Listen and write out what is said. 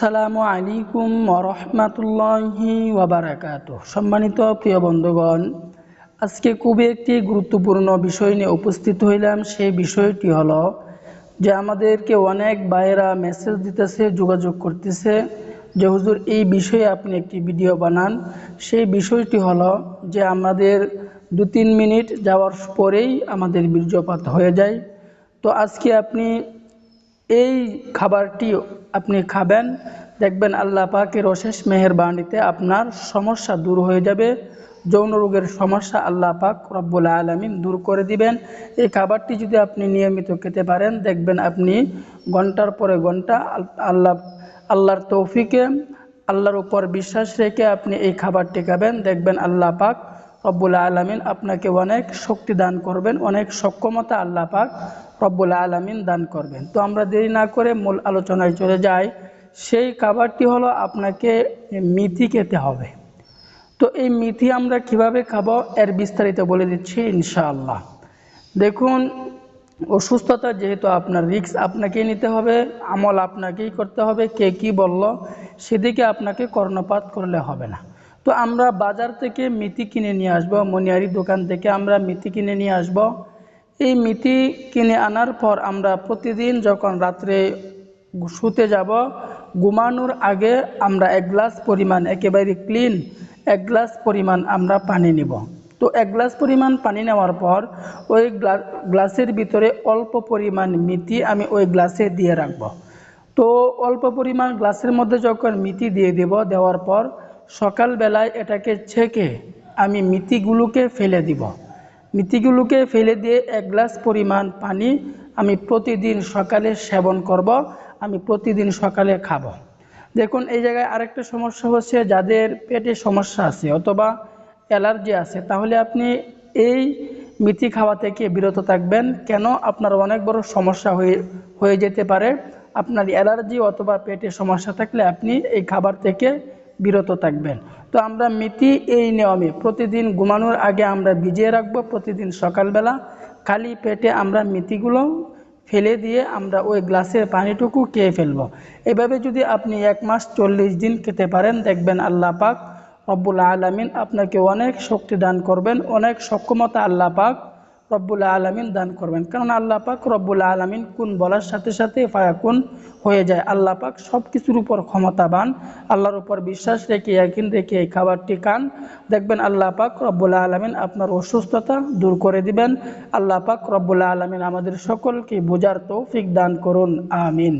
আসসালামু আলাইকুম রহমাতুল্লাহি ওয়াবারাকাত সম্মানিত প্রিয় বন্ধুগণ, আজকে খুবই একটি গুরুত্বপূর্ণ বিষয় নিয়ে উপস্থিত হইলাম। সেই বিষয়টি হলো যে আমাদেরকে অনেক ভাইয়েরা মেসেজ দিতেছে, যোগাযোগ করতেছে যে, হুজুর, এই বিষয়ে আপনি একটি ভিডিও বানান। সেই বিষয়টি হলো যে আমাদের দু তিন মিনিট যাওয়ার পরেই আমাদের বীর্যপাত হয়ে যায়। তো আজকে আপনি এই খাবারটি আপনি খাবেন, দেখবেন আল্লাহ পাকের অশেষ মেহেরবানিতে আপনার সমস্যা দূর হয়ে যাবে। যৌন রোগের সমস্যা আল্লাহ পাক রব্বুল আলমিন দূর করে দিবেন। এই খাবারটি যদি আপনি নিয়মিত খেতে পারেন, দেখবেন আপনি ঘণ্টার পরে ঘণ্টা আল্লাহ, আল্লাহর তৌফিকে, আল্লাহর উপর বিশ্বাস রেখে আপনি এই খাবারটি খাবেন। দেখবেন আল্লাহ পাক রব্বুল আলমিন আপনাকে অনেক শক্তি দান করবেন, অনেক সক্ষমতা আল্লাহ পাক রব্বুল আলমিন দান করবেন। তো আমরা দেরি না করে মূল আলোচনায় চলে যাই। সেই খাবারটি হলো আপনাকে মিথি খেতে হবে। তো এই মিথি আমরা কীভাবে খাব এর বিস্তারিত বলে দিচ্ছি ইনশাআল্লাহ। দেখুন, অসুস্থতা যেহেতু আপনার রিক্স আপনাকেই নিতে হবে, আমল আপনাকেই করতে হবে, কে কি বলল, সেদিকে আপনাকে কর্ণপাত করলে হবে না। তো আমরা বাজার থেকে মিথি কিনে নিয়ে আসব, মনিয়ারি দোকান থেকে আমরা মিথি কিনে নিয়ে আসব। এই মিথি কিনে আনার পর আমরা প্রতিদিন যখন রাত্রে শুতে যাব, ঘুমানোর আগে আমরা এক গ্লাস পরিমাণ একেবারে ক্লিন এক গ্লাস পরিমাণ আমরা পানি নিব। তো এক গ্লাস পরিমাণ পানি নেওয়ার পর ওই গ্লাসের ভিতরে অল্প পরিমাণ মিথি আমি ওই গ্লাসে দিয়ে রাখব। তো অল্প পরিমাণ গ্লাসের মধ্যে যখন মিথি দিয়ে দেব, দেওয়ার পর সকালবেলায় এটাকে ছেঁকে আমি মিতিগুলোকে ফেলে দিব। মিতিগুলোকে ফেলে দিয়ে এক গ্লাস পরিমাণ পানি আমি প্রতিদিন সকালে সেবন করব, আমি প্রতিদিন সকালে খাব। দেখুন, এই জায়গায় আরেকটা সমস্যা হচ্ছে যাদের পেটে সমস্যা আছে অথবা অ্যালার্জি আছে, তাহলে আপনি এই মিথি খাওয়া থেকে বিরত থাকবেন। কেন? আপনার অনেক বড় সমস্যা হয়ে হয়ে যেতে পারে। আপনার অ্যালার্জি অথবা পেটে সমস্যা থাকলে আপনি এই খাবার থেকে বিরত থাকবেন। তো আমরা মিতি এই নিয়মে প্রতিদিন ঘুমানোর আগে আমরা ভিজিয়ে রাখব, প্রতিদিন সকালবেলা। খালি পেটে আমরা মিতিগুলো ফেলে দিয়ে আমরা ওই গ্লাসের পানিটুকু খেয়ে ফেলব। এভাবে যদি আপনি এক মাস চল্লিশ দিন খেতে পারেন, দেখবেন আল্লাহ পাক রব্বুল আলমিন আপনাকে অনেক শক্তি দান করবেন, অনেক সক্ষমতা আল্লাহ পাক রব্বুল আলমিন দান করবেন। কারণ আল্লাহ পাক রব্বুল আলমিন কোন বলার সাথে সাথে ফায়াকুন হয়ে যায়। আল্লাহ পাক সব কিছুর উপর ক্ষমতাবান, আল্লাহর উপর বিশ্বাস রেখে, একদিন রেখে এই খাবারটি খান। দেখবেন আল্লাহ পাক রব্বুল আলমিন আপনার অসুস্থতা দূর করে দিবেন। আল্লাহ পাক রব্বুল আলমিন আমাদের সকলকে বোঝার তৌফিক দান করুন। আমিন।